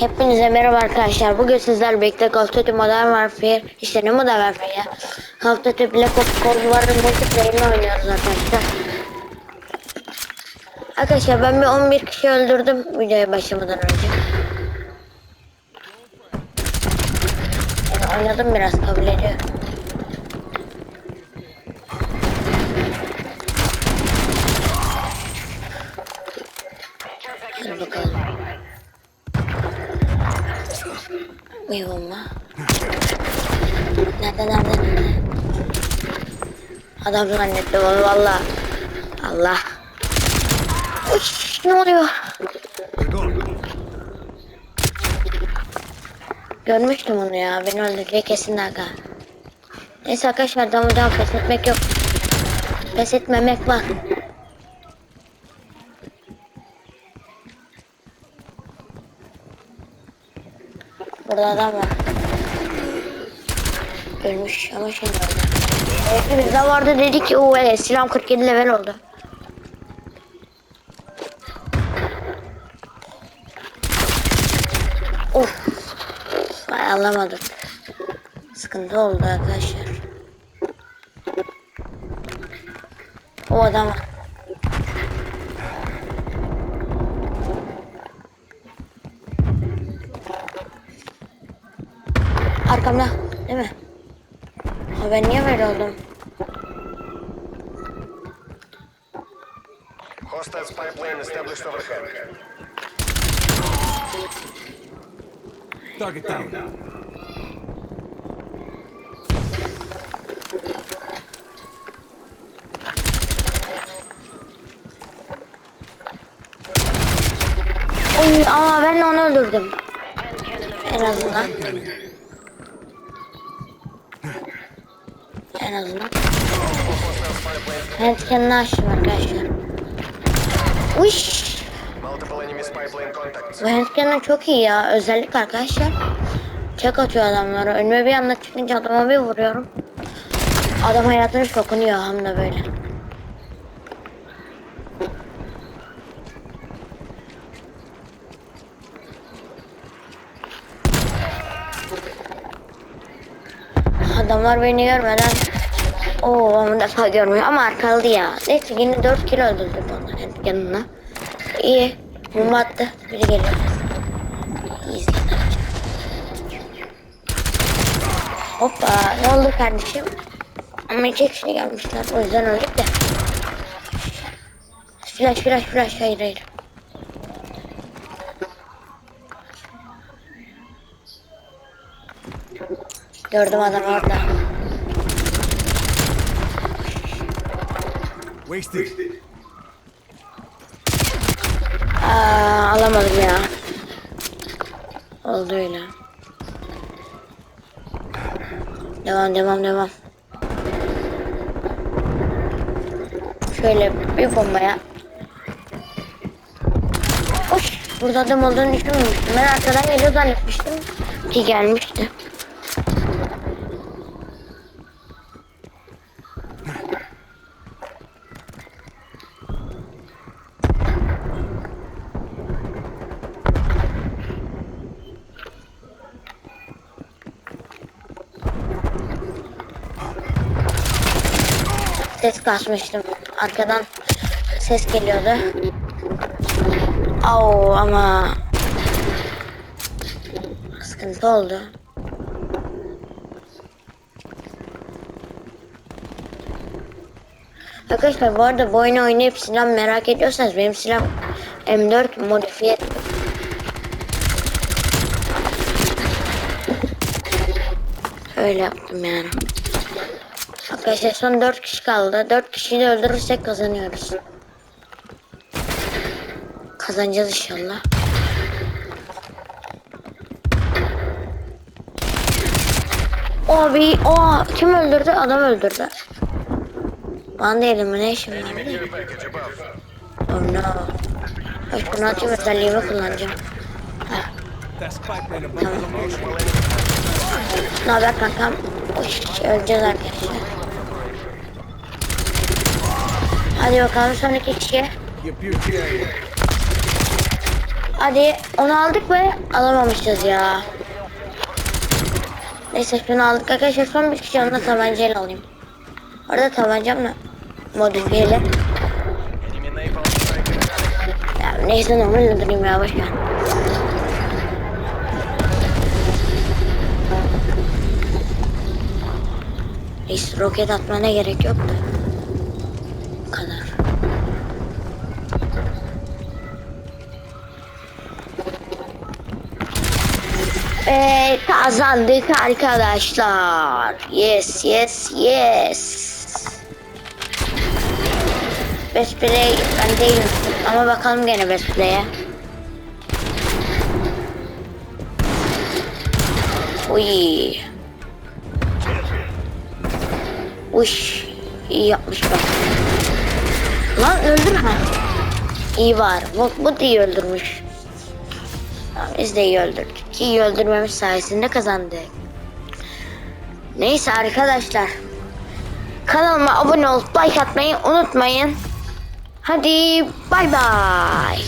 Hepinize merhaba arkadaşlar. Bugün sizlerle birlikte Call of Duty Modern Warfare, işte ne Modern Warfare ya? Call of Duty Black Ops Cold War'ın multiplayer'ını oynuyoruz arkadaşlar. Arkadaşlar ben bir 11 kişi öldürdüm videoya başlamadan önce. Yani oynadım biraz kabul ediyorum. Bir bomba. Nerede nerede? Adam zannettim onu valla. Allah. Uy, ne oluyor? Görmüştüm onu ya. Beni öldürecek kesin aga. Neyse arkadaşlar daha pes etmek yok. Pes etmemek var. Burada adam var. Ölmüş ama öldü. Evet, bizde vardı dedi ki o evet, silahım 47 level oldu. Of. Ay alamadım. Sıkıntı oldu arkadaşlar. O adam var. Arkamda değil mi? Ha ben niye böyle oldum? Hostiles pipeline established overhead. Target down. Oy ama ben onu öldürdüm. En azından. En azından. Handcan'ını açtım arkadaşlar. Uş. Bu handcan'ı çok iyi ya. Özellik arkadaşlar. Çek atıyor adamlara. Önüme bir anda çıkınca adama bir vuruyorum. Adam hayatını dokunuyor hem de böyle. Adamlar beni görmeden Oo ama defa görmüyor ama arkaldı ya. Neyse yine 4 kilo öldürdüm onu yanına. İyi. Bomba attı. Biri geliyor. Hoppa ne oldu kardeşim? Ama iki kişi gelmişler o yüzden öldük de. Flash flash flash hayır hayır. Gördüm adam orada. Wasted. Aa, alamadım ya. Oldu öyle. Devam devam devam. Şöyle bir bombaya. Hoş. Burada adam olduğunu düşünmemiştim. Ben arkadan geliyor zannetmiştim. Ki gelmişti. Ses kasmıştım. Arkadan ses geliyordu. Au ama sıkıntı oldu. Arkadaşlar bu arada bu oyunu oynayıp silah merak ediyorsanız benim silah M4 modifiye Öyle yaptım yani. Arkadaşlar son 4 kişi kaldı. 4 kişiyi de öldürürsek kazanıyoruz. Kazanacağız inşallah. Abi, o kim öldürdü? Adam öldürdü. Var? Care package above. Oh no. Şunu atayım özelliğimi kullanacağım. Location. Ne haber kankam? Uş, öleceğiz arkadaşlar. Hadi bakalım son iki kişi. Your beauty area. Hadi onu aldık ve alamamışız ya. Neyse şunu aldık arkadaşlar son bir kişi onunla tabancayla alayım. Orada tabancamla incoming. Ya neyse normal öldüreyim ya boşver. Hiç roket atmana gerek yok Ve kazandık arkadaşlar. Yes yes yes. Best play ben değilim. Ama bakalım gene best play'e. Uy. Uş. iyi yapmış bak. Lan öldürme. İyi var. Bu da iyi öldürmüş. Biz de iyi öldürdük. İyi öldürmemiz sayesinde kazandık. Neyse arkadaşlar. Kanalıma abone olup like atmayı unutmayın. Hadi bay bay.